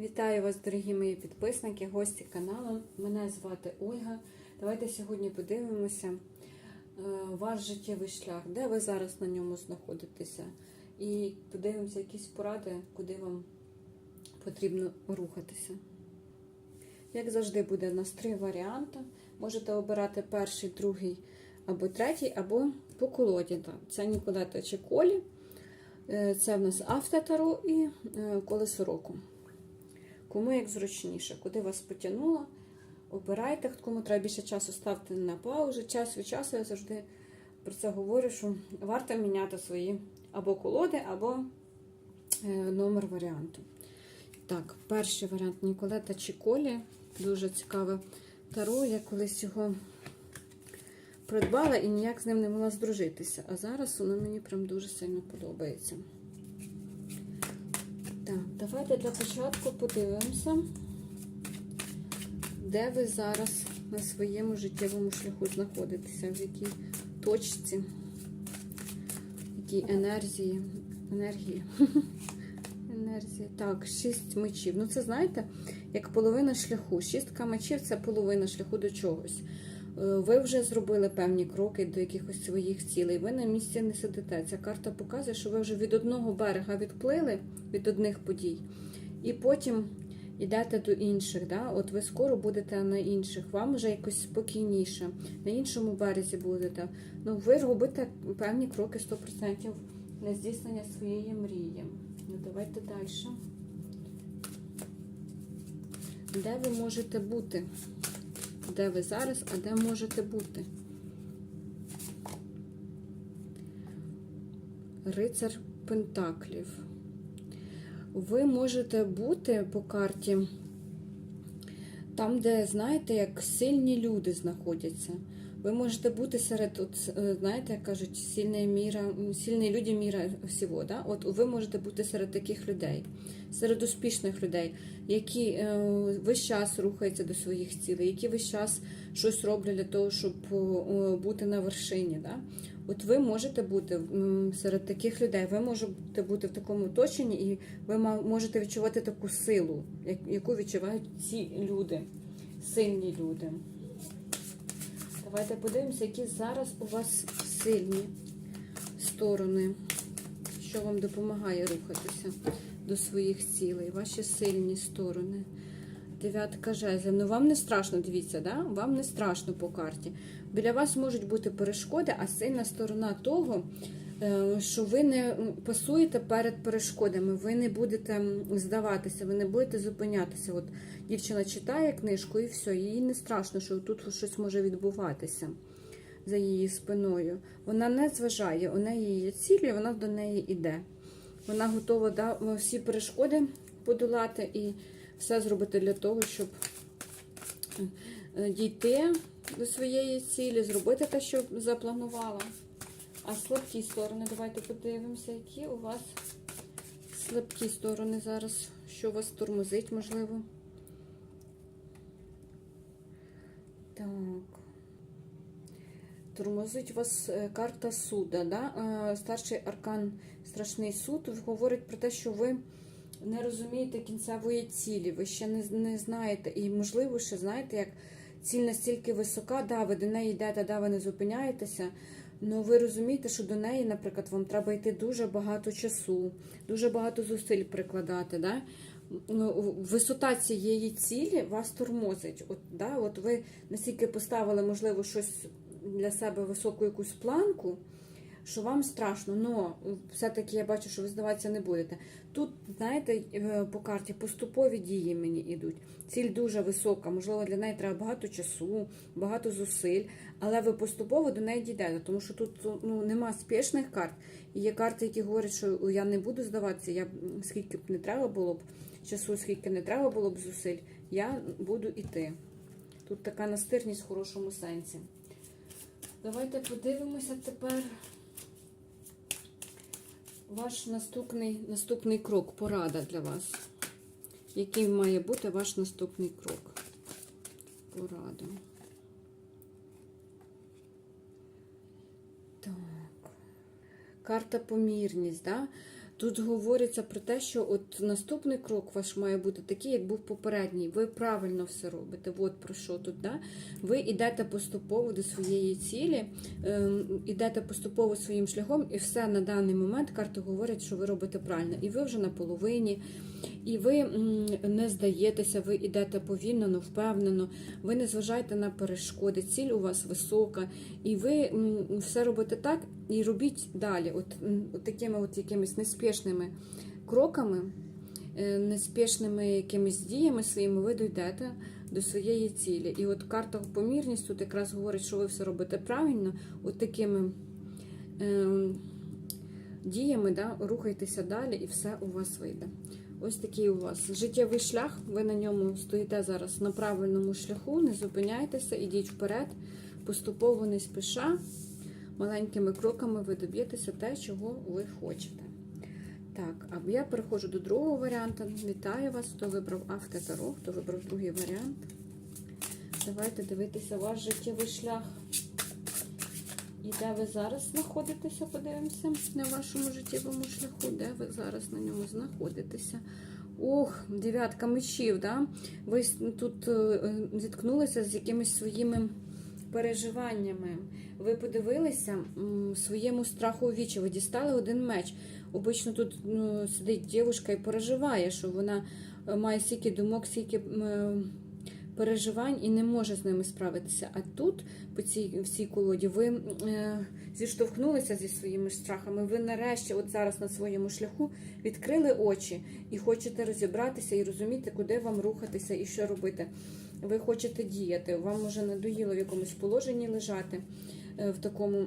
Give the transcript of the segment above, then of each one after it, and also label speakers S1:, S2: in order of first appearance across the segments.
S1: Вітаю вас, дорогі мої підписники, гості каналу. Мене звати Ольга. Давайте сьогодні подивимося е, ваш життєвий шлях, де ви зараз на ньому знаходитеся. І подивимося якісь поради, куди вам потрібно рухатися. Як завжди, буде у нас три варіанти. Можете обирати перший, другий або третій, або по колоді. Це Ніколета чи Колі. Е, Це в нас автотаро і е, колесо року. Кому як зручніше, куди вас потягнуло, обирайте, кому треба більше часу, ставте на паузу. Час від часу я завжди про це говорю, що варто міняти свої або колоди, або е, номер варіанту. Так, перший варіант Ніколета Чіколі. Дуже цікаве таро. Я колись його придбала і ніяк з ним не могла здружитися. А зараз воно мені прям дуже сильно подобається. Так, давайте для початку подивимося, де ви зараз на своєму життєвому шляху знаходитеся, в якій точці, в якій енергії. енергії. Так, шість мечів. Ну, це знаєте, як половина шляху. Шістка мечів це половина шляху до чогось. Ви вже зробили певні кроки до якихось своїх цілей. Ви на місці не сидите. Ця карта показує, що ви вже від одного берега відплили від одних подій, і потім йдете до інших. Да? От ви скоро будете на інших, вам вже якось спокійніше, на іншому березі будете. Ну, ви робите певні кроки 100% на здійснення своєї мрії. Ну, давайте далі. Де ви можете бути? Де ви зараз, а де можете бути? Рицар Пентаклів. Ви можете бути по карті там, де, знаєте, як сильні люди знаходяться. Ви можете бути серед, от, знаєте, як кажуть, сильні, міра, сильні люди міра всього. Да? От ви можете бути серед таких людей, серед успішних людей, які е, весь час рухаються до своїх цілей, які весь час щось роблять для того, щоб е, бути на вершині. Да? От ви можете бути серед таких людей, ви можете бути в такому оточенні, і ви можете відчувати таку силу, яку відчувають ці люди, сильні люди. Давайте подивимося, які зараз у вас сильні сторони, що вам допомагає рухатися до своїх цілей, ваші сильні сторони. Дев'ятка жезлів. Ну, вам не страшно, дивіться, да? вам не страшно по карті. Біля вас можуть бути перешкоди, а сильна сторона того, що ви не пасуєте перед перешкодами, ви не будете здаватися, ви не будете зупинятися. От дівчина читає книжку і все, їй не страшно, що тут щось може відбуватися за її спиною. Вона не зважає, у неї є цілі, вона до неї йде. Вона готова да, всі перешкоди подолати і все зробити для того, щоб дійти до своєї цілі, зробити те, що запланувала. А слабкі сторони, давайте подивимося, які у вас слабкі сторони зараз, що вас тормозить, можливо. Так. Тормозить вас е, карта суда. Да? Старший аркан Страшний суд говорить про те, що ви не розумієте кінцевої цілі, ви ще не, не знаєте, і, можливо, ще знаєте, як ціль настільки висока, да, ви до неї йдете, да, ви не зупиняєтеся. Ну, ви розумієте, що до неї, наприклад, вам треба йти дуже багато часу, дуже багато зусиль прикладати. Да? Ну, Висота цієї цілі вас тормозить. От, да? От ви настільки поставили, можливо, щось для себе високу якусь планку, що вам страшно, але все-таки я бачу, що ви здаватися не будете. Тут, знаєте, по карті поступові дії мені йдуть. Ціль дуже висока, можливо, для неї треба багато часу, багато зусиль, але ви поступово до неї дійдете, тому що тут ну, нема спішних карт. І є карти, які говорять, що я не буду здаватися, я скільки б не треба було б часу, скільки не треба було б зусиль, я буду йти. Тут така настирність в хорошому сенсі. Давайте подивимося тепер ваш наступний, наступний крок, порада для вас. Який має бути ваш наступний крок? Порада. Так. Карта помірність, да? Тут говориться про те, що от наступний крок ваш має бути такий, як був попередній. Ви правильно все робите. От про що тут. Да? Ви йдете поступово до своєї цілі, ем, йдете поступово своїм шляхом, і все на даний момент карти говорять, що ви робите правильно. І ви вже на половині, і ви не здаєтеся, ви йдете повільно, но впевнено, ви не зважаєте на перешкоди, ціль у вас висока, і ви все робите так, і робіть далі, от, от такими от якимись неспішними кроками, е, неспішними якимись діями своїми ви дійдете до своєї цілі. І от карта помірність тут якраз говорить, що ви все робите правильно, от такими ем, діями да, рухайтеся далі, і все у вас вийде. Ось такий у вас життєвий шлях. Ви на ньому стоїте зараз на правильному шляху, не зупиняйтеся, ідіть вперед, поступово не спіша. Маленькими кроками ви доб'єтеся те, чого ви хочете. Так, а я переходжу до другого варіанту. Вітаю вас, хто вибрав автотаро, хто вибрав другий варіант. Давайте дивитися ваш життєвий шлях. І де ви зараз знаходитеся, подивимося на вашому життєвому шляху, де ви зараз на ньому знаходитеся. Ох, дев'ятка мечів, да? Ви тут е, зіткнулися з якимись своїми переживаннями. Ви подивилися своєму страху у вічі, ви дістали один меч. Обично тут ну, сидить дівчинка і переживає, що вона е, має стільки думок, стільки е, переживань і не може з ними справитися. А тут, по цій в цій колоді, ви е, зіштовхнулися зі своїми страхами. Ви нарешті, от зараз на своєму шляху, відкрили очі і хочете розібратися і розуміти, куди вам рухатися і що робити. Ви хочете діяти. Вам уже надоїло в якомусь положенні лежати е, в такому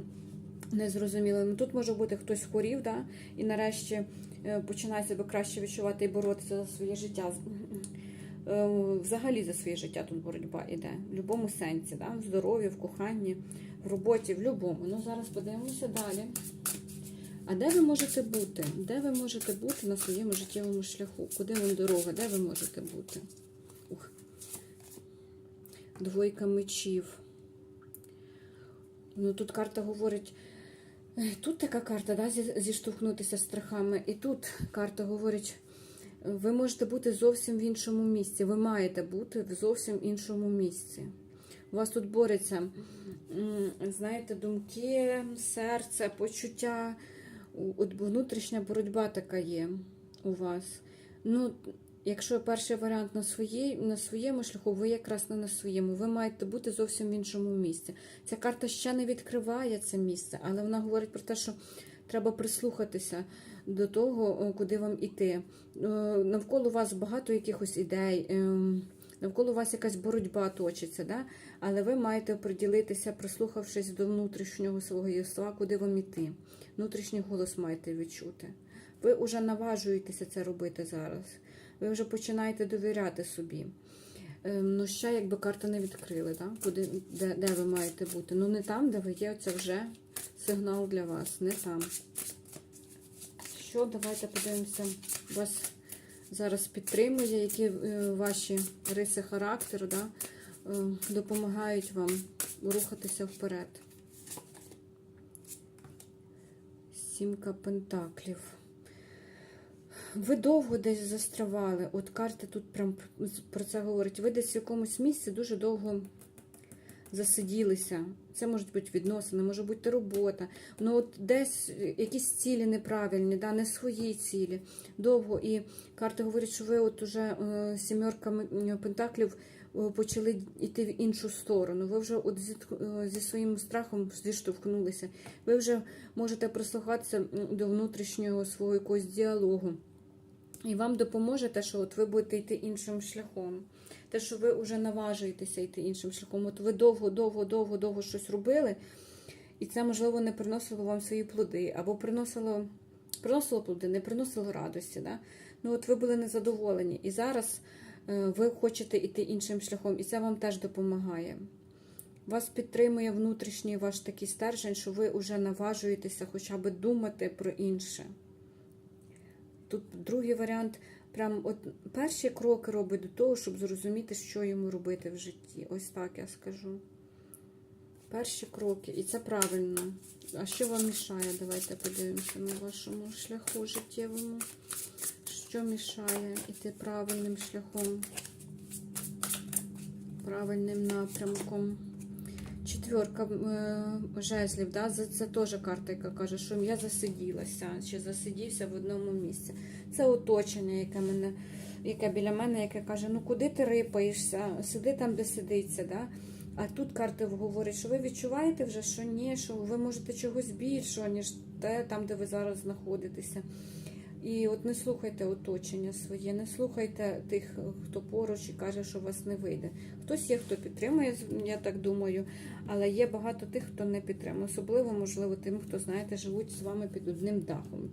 S1: незрозумілому. Тут може бути хтось хворів, да? і нарешті е, починає себе краще відчувати і боротися за своє життя. Е, Взагалі за своє життя тут боротьба йде. В будь-якому сенсі, да? в здоров'ї, в коханні, в роботі, в будь-якому. Ну, зараз подивимося далі. А де ви можете бути? Де ви можете бути на своєму життєвому шляху? Куди вам дорога? Де ви можете бути? Двойка мечів. Ну, тут карта говорить. Тут така карта, да, зіштовхнутися з страхами. І тут карта говорить, ви можете бути зовсім в іншому місці. Ви маєте бути в зовсім іншому місці. У вас тут бореться, знаєте, думки, серце, почуття. От внутрішня боротьба така є у вас. Ну, якщо перший варіант на, своїй, на своєму шляху, ви якраз не на своєму. Ви маєте бути зовсім в іншому місці. Ця карта ще не відкриває це місце, але вона говорить про те, що треба прислухатися до того, куди вам іти. Е, Навколо вас багато якихось ідей. ем, Навколо вас якась боротьба точиться, да? але ви маєте приділитися, прислухавшись до внутрішнього свого єства, куди вам іти. Внутрішній голос маєте відчути. Ви вже наважуєтеся це робити зараз. Ви вже починаєте довіряти собі. Ем, Ну, ще якби карта не відкрили, да? Куди, де, де ви маєте бути. Ну, не там, де ви є, це вже сигнал для вас, не там. Що, давайте подивимося, вас зараз підтримує, які е, ваші риси характеру да, е, допомагають вам рухатися вперед. Сімка пентаклів. Ви довго десь застрявали. От карти тут прям про це говорять. Ви десь в якомусь місці дуже довго засиділися. Це можуть бути відносини, може бути робота. Ну от десь якісь цілі неправильні, да, не свої цілі. Довго. І карти говорять, що ви от уже е, сімерка пентаклів е, почали йти в іншу сторону. Ви вже от зі, е, зі своїм страхом зіштовхнулися. Ви вже можете прислухатися до внутрішнього свого якогось діалогу. І вам допоможе те, що от ви будете йти іншим шляхом. Те, що ви вже наважуєтеся йти іншим шляхом. От ви довго, довго, довго, довго щось робили, і це, можливо, не приносило вам свої плоди, або приносило, приносило плоди, не приносило радості. Да? Ну, от ви були незадоволені. І зараз е, ви хочете йти іншим шляхом, і це вам теж допомагає. Вас підтримує внутрішній ваш такий стержень, що ви вже наважуєтеся хоча б думати про інше. Тут другий варіант, прям от перші кроки робить до того, щоб зрозуміти, що йому робити в житті. Ось так я скажу. Перші кроки. І це правильно. А що вам мішає? Давайте подивимося на вашому шляху життєвому. Що мішає йти правильним шляхом, правильним напрямком. Четверка е, жезлів, да? це, це теж карта, яка каже, що я засиділася, чи засидівся в одному місці. Це оточення, яке мене, яке біля мене, яке каже, ну куди ти рипаєшся, сиди там, де сидиться. Да? А тут карта говорить, що ви відчуваєте вже, що ні, що ви можете чогось більшого, ніж те, там, де ви зараз знаходитеся. І от не слухайте оточення своє, не слухайте тих, хто поруч і каже, що вас не вийде. Хтось є, хто підтримує, я так думаю, але є багато тих, хто не підтримує. Особливо, можливо, тим, хто, знаєте, живуть з вами під одним дахом.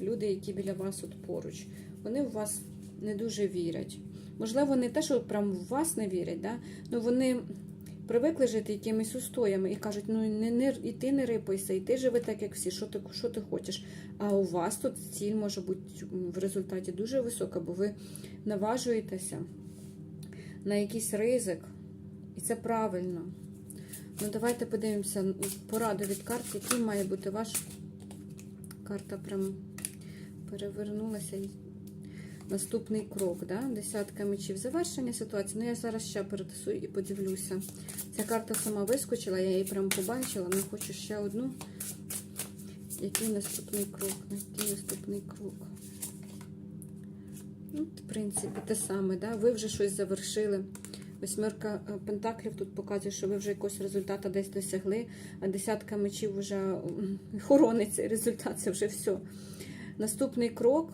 S1: Люди, які біля вас от поруч, вони в вас не дуже вірять. Можливо, не те, що прям в вас не вірять, да? але вони привикли жити якимись устоями і кажуть, ну не, не, і ти не рипайся, і ти живи так, як всі, що ти, що ти хочеш. А у вас тут ціль може бути в результаті дуже висока, бо ви наважуєтеся на якийсь ризик, і це правильно. Ну, давайте подивимося пораду від карт, який має бути ваш. Карта прям перевернулася. Наступний крок, да? десятка мечів. Завершення ситуації. Ну, я зараз ще перетасую і подивлюся. Ця карта сама вискочила, я її прям побачила, але хочу ще одну. Який наступний крок? Який наступний крок? Ну, в принципі, те саме, да? ви вже щось завершили. Восьмерка е, пентаклів тут показує, що ви вже якогось результату десь досягли, а десятка мечів вже хоронить цей результат, це вже все. Наступний крок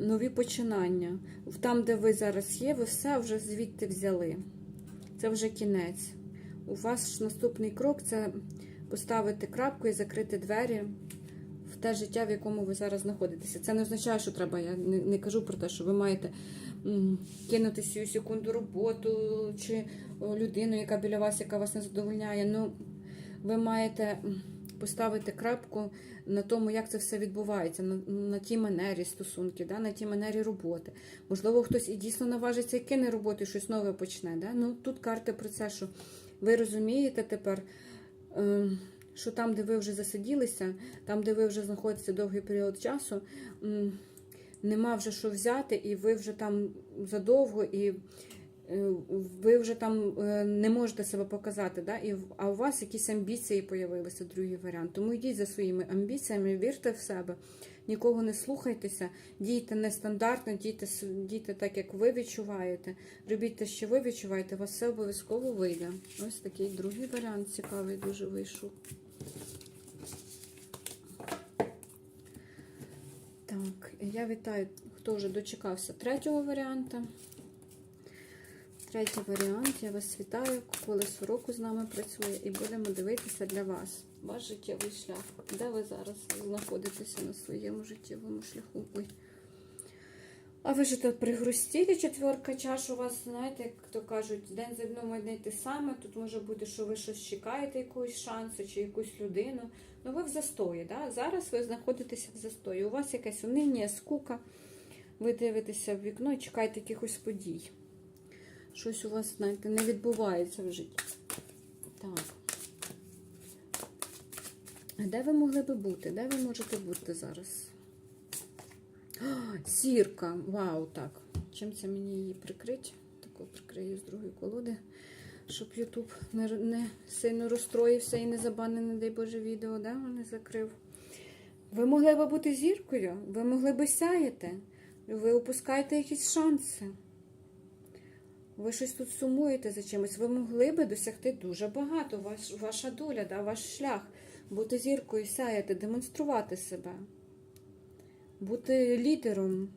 S1: нові починання. Там, де ви зараз є, ви все вже звідти взяли. Це вже кінець. У вас наступний крок це поставити крапку і закрити двері в те життя, в якому ви зараз знаходитеся. Це не означає, що треба. Я не, не кажу про те, що ви маєте кинути сію секунду роботу чи людину, яка біля вас, яка вас не задовольняє. Ну, ви маєте поставити крапку на тому, як це все відбувається, на, на тій манері стосунків, да, на тій манері роботи. Можливо, хтось і дійсно наважиться і кине роботу, і щось нове почне. Да? Ну, тут карти про це, що ви розумієте тепер, е, що там, де ви вже засиділися, там, де ви вже знаходитеся довгий період часу, нема вже що взяти, і ви вже там задовго, і ви вже там е, не можете себе показати, да? і, а у вас якісь амбіції появилися, другий варіант. Тому йдіть за своїми амбіціями, вірте в себе, нікого не слухайтеся, дійте нестандартно, дійте, дійте так, як ви відчуваєте. Робіть те, що ви відчуваєте, у вас все обов'язково вийде. Ось такий другий варіант цікавий, дуже вийшов. Так, я вітаю, хто вже дочекався третього варіанта. Третій варіант. Я вас вітаю. Колесо року з нами працює і будемо дивитися для вас. Ваш життєвий шлях. Де ви зараз знаходитеся на своєму життєвому шляху? Ой. А ви ж тут при грустілі четверка чаш у вас, знаєте, як то кажуть, день за днем одне й те саме. Тут може бути, що ви щось чекаєте, якогось шансу чи якусь людину. Ну ви в застої, да? зараз ви знаходитеся в застої. У вас якесь униння, скука. Ви дивитеся в вікно і чекаєте якихось подій. Щось у вас, знаєте, не відбувається в житті. Так. Де ви могли би бути? Де ви можете бути зараз? О, Сірка. Вау, так. Чим це мені її прикрить? Таку прикрию з другої колоди, щоб Ютуб не, не сильно розстроївся і не забанив, не дай Боже, відео, да? не закрив. Ви могли би бути зіркою, ви могли би сяяти, ви упускаєте якісь шанси. Ви щось тут сумуєте за чимось. Ви могли би досягти дуже багато. Ваш, ваша доля, да, ваш шлях. Бути зіркою, сяяти, демонструвати себе. Бути лідером.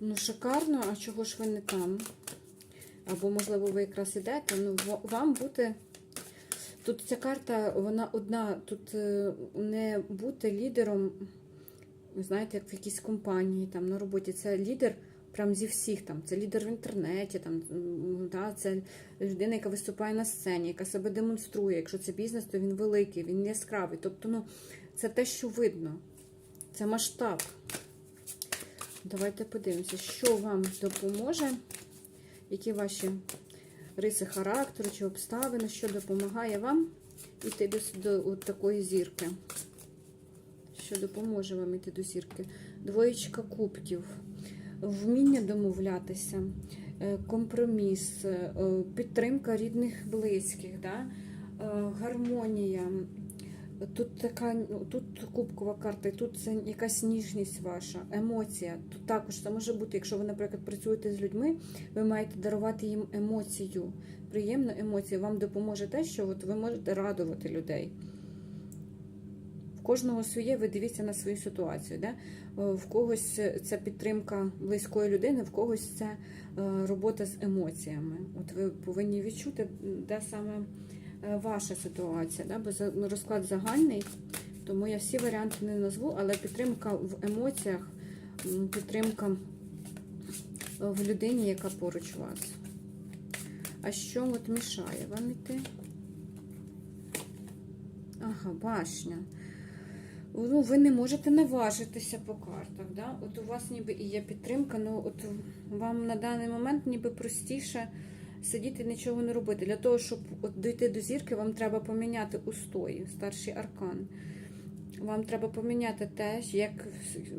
S1: Ну, шикарно, а чого ж ви не там? Або, можливо, ви якраз ідете. Ну, вам бути. Тут ця карта, вона одна. Тут е, не бути лідером, знаєте, як в якійсь компанії, там на роботі. Це лідер прям зі всіх там. Це лідер в інтернеті, там, да, це людина, яка виступає на сцені, яка себе демонструє. Якщо це бізнес, то він великий, він яскравий. Тобто, ну, це те, що видно. Це масштаб. Давайте подивимося, що вам допоможе, які ваші риси характеру чи обставини, що допомагає вам йти до, до от такої зірки. Що допоможе вам йти до зірки? Двоєчка кубків, вміння домовлятися, е, компроміс, е, підтримка рідних, близьких, да? е, гармонія. Тут така, тут кубкова карта, тут це якась ніжність ваша, емоція. Тут також це може бути, якщо ви, наприклад, працюєте з людьми, ви маєте дарувати їм емоцію, приємну емоцію. Вам допоможе те, що от ви можете радувати людей. Кожного своє, ви дивіться на свою ситуацію. Да? Е, В когось це підтримка близької людини, в когось це е, робота з емоціями. От ви повинні відчути, де саме е, ваша ситуація, да? бо розклад загальний, тому я всі варіанти не назву, але підтримка в емоціях, підтримка в людині, яка поруч вас. А що от мішає вам іти? Ага, башня. Ну, ви не можете наважитися по картах. Да? От у вас ніби і є підтримка, ну от вам на даний момент ніби простіше сидіти і нічого не робити. Для того, щоб от дійти до зірки, вам треба поміняти устої, старший аркан. Вам треба поміняти те, як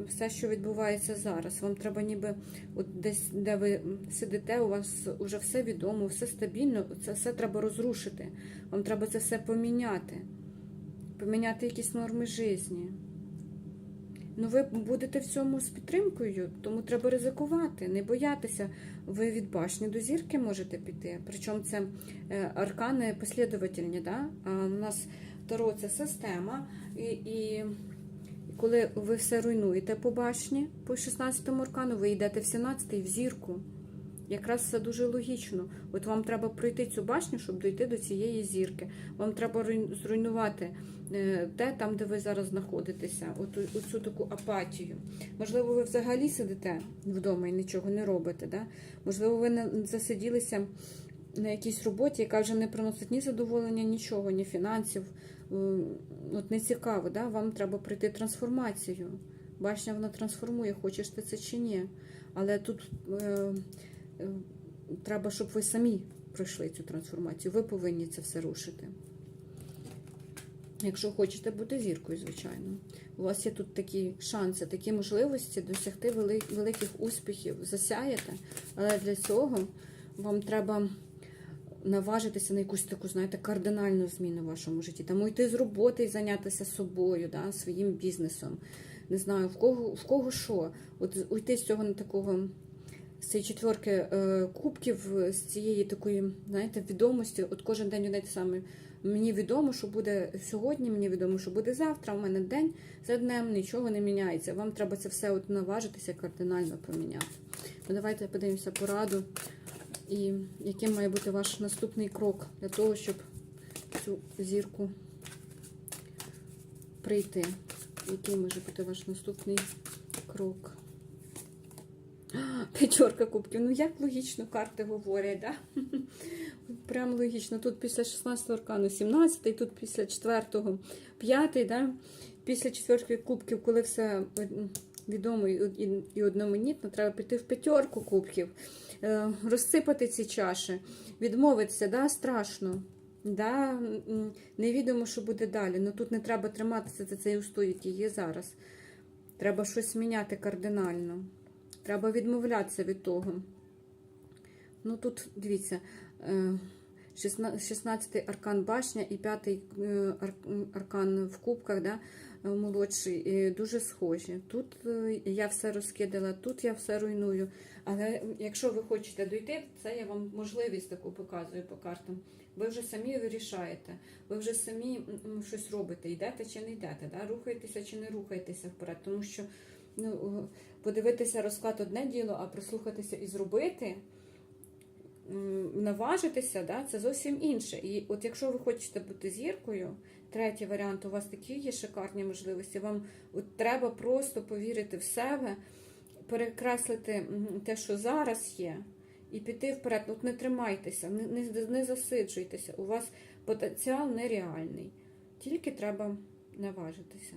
S1: все, що відбувається зараз. Вам треба ніби от десь, де ви сидите, у вас вже все відомо, все стабільно, це все треба розрушити. Вам треба це все поміняти поміняти якісь норми житті. Ну, ви будете в цьому з підтримкою, тому треба ризикувати, не боятися. Ви від башні до зірки можете піти. Причому це е, аркани послідовательні. Да? А у нас Таро це система, і, і коли ви все руйнуєте по башні, по 16-му аркану, ви йдете в 17-й в зірку. Якраз це дуже логічно. От вам треба пройти цю башню, щоб дійти до цієї зірки. Вам треба зруйнувати е, те, там, де ви зараз знаходитеся, от оцю таку апатію. Можливо, ви взагалі сидите вдома і нічого не робите. Да? Можливо, ви не засиділися на якійсь роботі, яка вже не приносить ні задоволення, нічого, ні фінансів. Е, От не цікаво, да? вам треба пройти трансформацію. Башня вона трансформує, хочеш ти це чи ні. Але тут е, треба, щоб ви самі пройшли цю трансформацію. Ви повинні це все рушити. Якщо хочете бути зіркою, звичайно. У вас є тут такі шанси, такі можливості досягти великих успіхів, засяяти. Але для цього вам треба наважитися на якусь таку, знаєте, кардинальну зміну в вашому житті. Там уйти з роботи і зайнятися собою, да, своїм бізнесом. Не знаю, в кого, в кого що. От уйти з цього на такого. З цієї четверки е, кубків, з цієї такої, знаєте, відомості. От кожен день знаєте, саме мені відомо, що буде сьогодні, мені відомо, що буде завтра. У мене день за днем нічого не міняється. Вам треба це все от наважитися кардинально поміняти. Ну, давайте подивимося пораду. І яким має бути ваш наступний крок для того, щоб цю зірку прийти? Який може бути ваш наступний крок? П'ятерка кубків. Ну як логічно карти говорять, да? Прям логічно. Тут після 16 го аркану 17-й, тут після 4 5, да? після четвертої кубків, коли все відомо і одноманітно, треба піти в п'ятерку кубків, е, розсипати ці чаші, відмовитися, да? страшно. Да? Невідомо, що буде далі. Ну тут не треба триматися за цей устой, який є зараз. Треба щось міняти кардинально. Треба відмовлятися від того. Ну тут, дивіться, 16-й аркан башня і 5-й аркан в кубках, да, е, молодший, е, дуже схожі. Тут е, я все розкидала, тут я все руйную. Але якщо ви хочете дойти, це я вам можливість таку показую по картам. Ви вже самі вирішаєте, ви вже самі щось робите, йдете чи не йдете, да? рухаєтеся чи не рухаєтеся вперед. Тому що ну, подивитися розклад одне діло, а прислухатися і зробити, наважитися, да, це зовсім інше. І от якщо ви хочете бути зіркою, третій варіант, у вас такі є шикарні можливості. Вам от треба просто повірити в себе, перекреслити те, що зараз є, і піти вперед. От не тримайтеся, не, не, не засиджуйтеся. У вас потенціал нереальний. Тільки треба наважитися.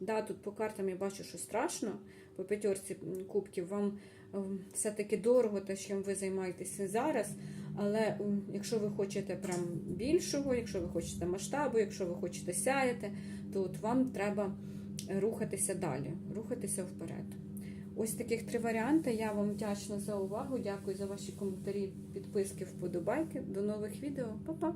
S1: Да, тут по картам я бачу, що страшно. По п'ятерці кубків вам ем, все-таки дорого те, чим ви займаєтеся зараз. Але якщо ви хочете прям більшого, якщо ви хочете масштабу, якщо ви хочете сяяти, то от вам треба рухатися далі, рухатися вперед. Ось таких три варіанти. Я вам вдячна за увагу. Дякую за ваші коментарі, підписки, вподобайки. До нових відео. Па-па!